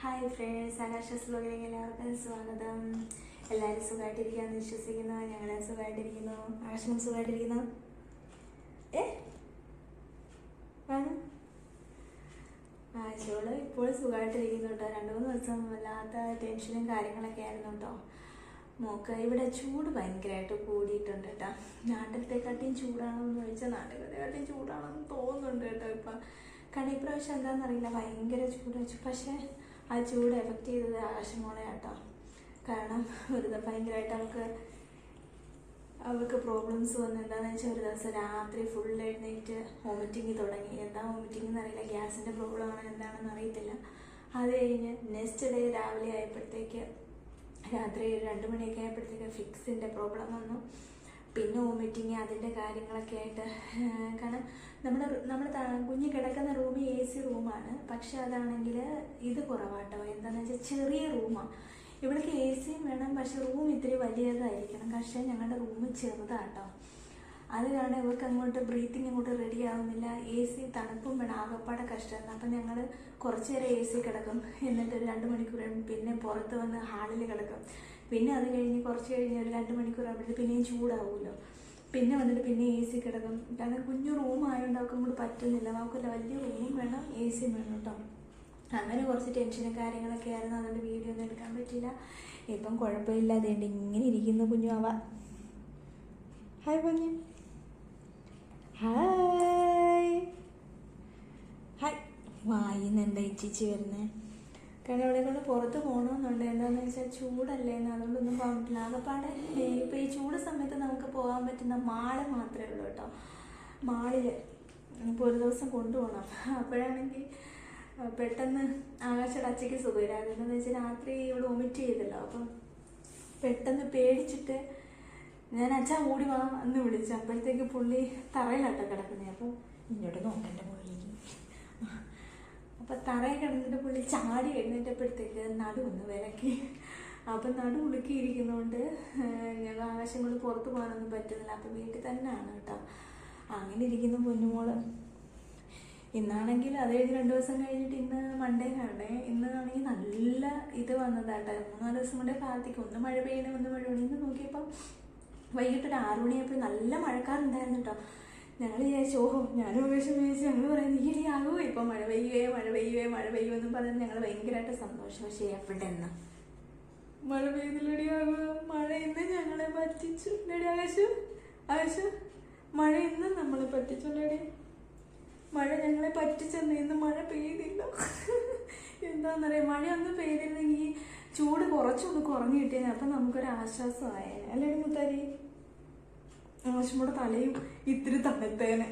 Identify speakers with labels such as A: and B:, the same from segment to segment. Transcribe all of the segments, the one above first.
A: Hi friends ആകാശസ് ബ്ലോഗിലേക്ക് എല്ലാവർക്കും സ്വാഗതം. എല്ലാവരും സുഖമായിട്ടിരിക്കാന്ന് വിശ്വസിക്കുന്നു. ഞങ്ങളെ സുഖമായിട്ടിരിക്കുന്നു. ആകാശനും സുഖമായിട്ടിരിക്കുന്നു. ഏ? ആണ് ആശയോൾ ഇപ്പോൾ സുഖമായിട്ടിരിക്കുന്നു കേട്ടോ. രണ്ട് മൂന്ന് ദിവസം വല്ലാത്ത ടെൻഷനും കാര്യങ്ങളൊക്കെ ആയിരുന്നു കേട്ടോ. മോക്ക് ഇവിടെ ചൂട് ഭയങ്കരമായിട്ട് കൂടിയിട്ടുണ്ട് കേട്ടോ. നാട്ടിലത്തെക്കാട്ടിയും ചൂടാണോ എന്ന് ചോദിച്ചാൽ നാട്ടിലത്തെക്കാട്ടിയും ചൂടാണെന്ന് തോന്നുന്നുണ്ട് കേട്ടോ ഇപ്പം. കാരണം ഇപ്രാവശ്യം എന്താണെന്നറിയില്ല ഭയങ്കര ചൂട് വെച്ചു. പക്ഷേ ആ ചൂട് എഫക്റ്റ് ചെയ്തത് ആകാശമോളെ കേട്ടോ കാരണം വെറുതെ ഭയങ്കരമായിട്ട് അവൾക്ക് അവൾക്ക് പ്രോബ്ലംസ് വന്നു. എന്താണെന്ന് വെച്ചാൽ ഒരു ദിവസം രാത്രി ഫുൾ എഴുന്നേറ്റ് വോമിറ്റിങ് തുടങ്ങി. എന്താ വോമിറ്റിംഗ് എന്നറിയില്ല ഗ്യാസിന്റെ പ്രോബ്ലം ആണോ എന്താണെന്ന് അറിയത്തില്ല. അത് കഴിഞ്ഞ് നെക്സ്റ്റ് ഡേ രാവിലെ ആയപ്പോഴത്തേക്ക് രാത്രി രണ്ട് മണിയൊക്കെ ആയപ്പോഴത്തേക്ക് ഫിക്സിന്റെ പ്രോബ്ലം വന്നു. പിന്നെ വോമിറ്റിങ് അതിന്റെ കാര്യങ്ങളൊക്കെ ആയിട്ട് കാരണം നമ്മുടെ നമ്മൾ കുഞ്ഞ് കിടക്കുന്ന റൂം എ സി റൂമാണ്. പക്ഷെ അതാണെങ്കിൽ ഇത് കുറവാട്ടോ. എന്താണെന്ന് വെച്ചാൽ ചെറിയ റൂമാണ് ഇവിടേക്ക് എ സിയും വേണം പക്ഷെ റൂം ഇത്തിരി വലിയതായിരിക്കണം. പക്ഷേ ഞങ്ങളുടെ റൂം ചെറുതാട്ടോ. അത് കാരണം ഇവർക്ക് അങ്ങോട്ട് ബ്രീത്തിങ് അങ്ങോട്ട് റെഡി ആവുന്നില്ല. എ സി തണുപ്പും വേണം ആകപ്പാടെ കഷ്ടമാണ് അപ്പം ഞങ്ങൾ കുറച്ച് നേരം എ സി കിടക്കും. എന്നിട്ട് രണ്ട് മണിക്കൂർ പിന്നെ പുറത്ത് വന്ന് ഹാളിൽ കിടക്കും. പിന്നെ അത് കഴിഞ്ഞ് കുറച്ച് കഴിഞ്ഞ് ഒരു രണ്ട് മണിക്കൂർ ആകുമ്പോഴത്തേക്ക് പിന്നെയും ചൂടാവുമല്ലോ പിന്നെ വന്നിട്ട് പിന്നെ എ സി കിടക്കും. കാരണം കുഞ്ഞു റൂം ആയതുകൊണ്ട് അവർക്ക് അങ്ങോട്ട് പറ്റുന്നില്ല. നമുക്കല്ല വലിയ റൂമും വേണം എ സിയും വേണം കേട്ടോ അങ്ങനെ കുറച്ച് ടെൻഷനും കാര്യങ്ങളൊക്കെ ആയിരുന്നു. അതുകൊണ്ട് വീഡിയോ ഒന്നും എടുക്കാൻ പറ്റില്ല ഇപ്പം കുഴപ്പമില്ല. ഉണ്ട് ഇങ്ങനെ ഇരിക്കുന്നു കുഞ്ഞു അവ. ഹായ് കുഞ്ഞ്. ഹായ് ഹായ് വായിന്ന് എന്താ ഇച്ചിച്ച് വരുന്നേ? കാരണം ഇവിടെ പുറത്ത് പോകണമെന്നുണ്ട് എന്താണെന്ന് വെച്ചാൽ ചൂടല്ലേ? എന്ന് അതുകൊണ്ടൊന്നും പോകാൻ പറ്റില്ല ആകെപ്പാടെ ഈ ചൂട് സമയത്ത് നമുക്ക് പോകാൻ പറ്റുന്ന മാൾ മാത്രമേ ഉള്ളൂ കേട്ടോ. മാളിൽ ഇപ്പോൾ ഒരു ദിവസം കൊണ്ടുപോകണം അപ്പോഴാണെങ്കിൽ പെട്ടെന്ന് ആകാശയുടെ അച്ഛയ്ക്ക് സുഖമില്ലായിരുന്നു എന്താണെന്ന് വെച്ചാൽ രാത്രി ഇവിടെ വൊമിറ്റ് ചെയ്തല്ലോ. അപ്പം പെട്ടെന്ന് പേടിച്ചിട്ട് ഞാൻ അച്ഛ ഓടി വാ എന്ന് വിളിച്ചു അപ്പോഴത്തേക്ക് പുള്ളി തറയിലാട്ടോ കിടക്കുന്നത് അപ്പോൾ ഇങ്ങോട്ട് നോക്കണ്ട മുകളിലേക്ക്. അപ്പൊ തറയിൽ കിടന്നിട്ട് പുള്ളി ചാടി എഴുന്നേറ്റപ്പോഴത്തേക്ക് നടു ഒന്ന് വിലക്കി. അപ്പം നടു ഉളുക്കിയിരിക്കുന്നതുകൊണ്ട് ഞങ്ങൾ ആകാശം കൊണ്ട് പുറത്തു പോകാനൊന്നും പറ്റുന്നില്ല. അപ്പം വീട്ടിൽ തന്നെയാണ് കേട്ടോ. അങ്ങനെ ഇരിക്കുന്ന പൊന്നുമോൾ. ഇന്നാണെങ്കിൽ അത് കഴിഞ്ഞ് രണ്ട് ദിവസം കഴിഞ്ഞിട്ട് ഇന്ന് മൺഡേ കാണേ ഇന്ന് ആണെങ്കിൽ നല്ല ഇത് വന്നതാട്ടെ. മൂന്നാൽ ദിവസം കൊണ്ടേ കാലത്തേക്ക് ഒന്ന് മഴ പെയ്യണേ ഒന്ന് മഴ പെയ്യണേ നോക്കിയപ്പോൾ നോക്കിയപ്പം വൈകിട്ട് ഒരു ആറു നല്ല മഴക്കാറുണ്ടായിരുന്നു കേട്ടോ. ഞങ്ങൾ വിചാരിച്ചു ഓഹോ ഞാനും ഉപേക്ഷം വിചാരിച്ചു ഞങ്ങൾ പറയുന്നത് ഈ ആകുമോ? ഇപ്പം മഴ പെയ്യുകയെ മഴ പെയ്യുകയെ മഴ പെയ്യുമെന്നും പറഞ്ഞ് ഞങ്ങൾ ഭയങ്കരമായിട്ട് സന്തോഷം പക്ഷേ എവിടെന്ന് മഴ പെയ്തില്ലടി ആകുക മഴ ഇന്ന് ഞങ്ങളെ പറ്റിച്ചു. ഇല്ലടി ആകാശു ആകാശു മഴ ഇന്ന് നമ്മളെ പറ്റിച്ചുണ്ടടി. മഴ ഞങ്ങളെ പറ്റിച്ചെന്ന് ഇന്ന് മഴ പെയ്തില്ല. എന്താണെന്നറിയാം മഴ ഒന്നും പെയ്തിരുന്നെങ്കിൽ ചൂട് കുറച്ചൊന്ന് കുറഞ്ഞു കിട്ടിയാൽ അപ്പം നമുക്കൊരു ആശ്വാസമായേനെ അല്ലേ മുത്താരി? ആവശ്യമുടെ തലയും ഇത്തിരി തണുത്തേനെ.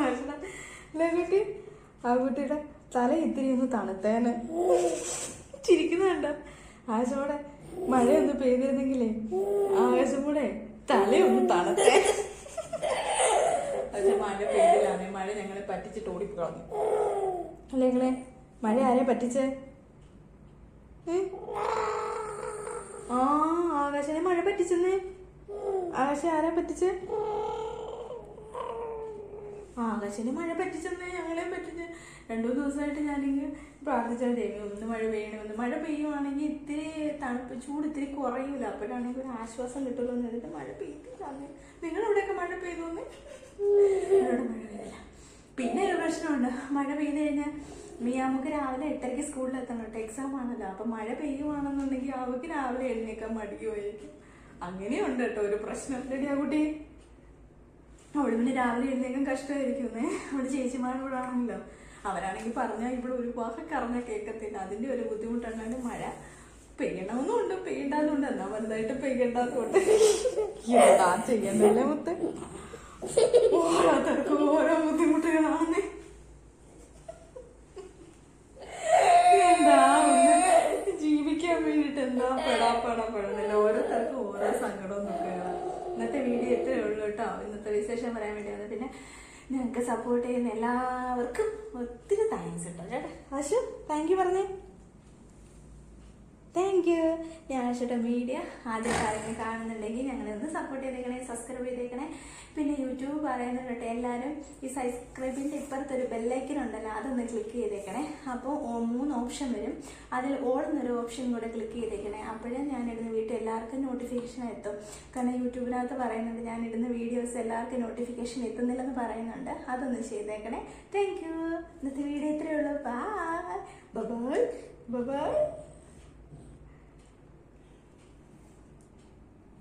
A: ആവശ്യം അല്ലേ ആ കുട്ടിയുടെ തല ഇത്തിരി ഒന്ന് തണുത്തേനെ. ചിരിക്കുന്നുണ്ട് ആവശ്യമുടെ മഴയൊന്ന് പെയ്തിരുന്നെങ്കിലേ ആകാശം തലയൊന്ന് തണുത്തേ. പക്ഷെ മഴ പെയ്തില്ലാന്ന് മഴ ഞങ്ങളെ പറ്റിച്ചിട്ട് ഓടിക്കളഞ്ഞു അല്ലെങ്കിലേ മഴ ആരെ പറ്റിച്ചേ? ആ ആകാശനെ മഴ പറ്റിച്ചെന്നേ. ആകാശം ആരാ പറ്റിച്ച്? ആകാശന് മഴ പറ്റിച്ചെന്ന് ഞങ്ങളെ പറ്റിച്ച്. രണ്ടു ദിവസമായിട്ട് ഞാനിങ്ങനെ പ്രാർത്ഥിച്ചാൽ ദൈവം ഒന്ന് മഴ പെയ്യണമെന്ന് മഴ പെയ്യുവാണെങ്കിൽ ഇത്തിരി തണുപ്പ് ചൂട് ഇത്തിരി കുറയൂല. അപ്പോഴാണെങ്കിൽ ഒരു ആശ്വാസം കിട്ടുമല്ലോ എന്ന് എന്നിട്ട് മഴ പെയ്തില്ല നിങ്ങളിവിടെയൊക്കെ മഴ പെയ്തു ഇവിടെ മഴ പെയ്തില്ല. പിന്നെ ഒരു പ്രശ്നമുണ്ട്. മഴ പെയ്തു കഴിഞ്ഞാൽ മിയാമുക്ക് രാവിലെ എട്ടരയ്ക്ക് സ്കൂളിൽ എത്തണം കേട്ടോ. എക്സാം ആണല്ലോ. അപ്പൊ മഴ പെയ്യുവാണെന്നുണ്ടെങ്കിൽ അവക്ക് രാവിലെ എഴുന്നേക്കാൻ മടിയുമായിരിക്കും. അങ്ങനെയുണ്ട് കേട്ടോ ഒരു പ്രശ്നം. റെഡിയാ കുട്ടി? അവൾ പിന്നെ രാവിലെ എഴുന്നേക്കും കഷ്ടമായിരിക്കുന്നേ. അവിടെ ചേച്ചിമാരുടെ കൂടെ ആണല്ലോ. അവരാണെങ്കിൽ പറഞ്ഞാൽ ഇവിടെ ഒരു വാക്ക് കറഞ്ഞ കേൾക്കത്തില്ല അതിന്റെ ഒരു ബുദ്ധിമുട്ടുണ്ടാണ്ട് മഴ പെയ്യണമെന്നുണ്ട്. പെയ്യണ്ടെന്നുണ്ട്. എന്നാ വലുതായിട്ട് പെയ്യണ്ടാന്നുണ്ട്. എന്താ മുത്ത്? ഓരോരുത്തർക്കും ഓരോ ബുദ്ധിമുട്ടുകളാണ്. ജീവിക്കാൻ വേണ്ടിട്ട് എന്താ പെടാ പെടാ പെടുന്നില്ല ഓരോ സങ്കടവും നോക്കുകയാണ് ഇന്നത്തെ വീഡിയോ ഇത്രയേ ഉള്ളൂ കേട്ടോ. ഇന്നത്തെ വിശേഷം പറയാൻ വേണ്ടിയാണ്. പിന്നെ ഞങ്ങൾക്ക് സപ്പോർട്ട് ചെയ്യുന്ന എല്ലാവർക്കും ഒത്തിരി താങ്ക്സ് കേട്ടോ. ചേട്ടാ ആശു താങ്ക് യു പറഞ്ഞേ. താങ്ക് യു ഞാൻ ചേട്ടാ മീഡിയ ആദ്യം ഞങ്ങളെ ഒന്ന് സപ്പോർട്ട് ചെയ്തേക്കണേ സബ്സ്ക്രൈബ് ചെയ്തേക്കണേ. പിന്നെ യൂട്യൂബ് പറയുന്നുണ്ട് എല്ലാവരും ഈ സബ്സ്ക്രൈബിന്റെ ഇപ്പുറത്ത് ഒരു ബെല്ലൈക്കൻ ഉണ്ടല്ലോ അതൊന്ന് ക്ലിക്ക് ചെയ്തേക്കണേ. അപ്പോൾ മൂന്ന് ഓപ്ഷൻ വരും. അതിൽ ഓൾ എന്നൊരു ഓപ്ഷൻ കൂടെ ക്ലിക്ക് ചെയ്തേക്കണേ. അപ്പോഴേ ഞാൻ ഇടുന്ന വീട്ടിൽ എല്ലാവർക്കും നോട്ടിഫിക്കേഷൻ എത്തും. കാരണം യൂട്യൂബിനകത്ത് പറയുന്നുണ്ട് ഇടുന്ന വീഡിയോസ് എല്ലാവർക്കും നോട്ടിഫിക്കേഷൻ എത്തുന്നില്ലെന്ന് പറയുന്നുണ്ട്. അതൊന്ന് ചെയ്തേക്കണേ. താങ്ക് യു ഇന്നത്തെ വീഡിയോ ഇത്രയേ ഉള്ളൂ. Bye bye bye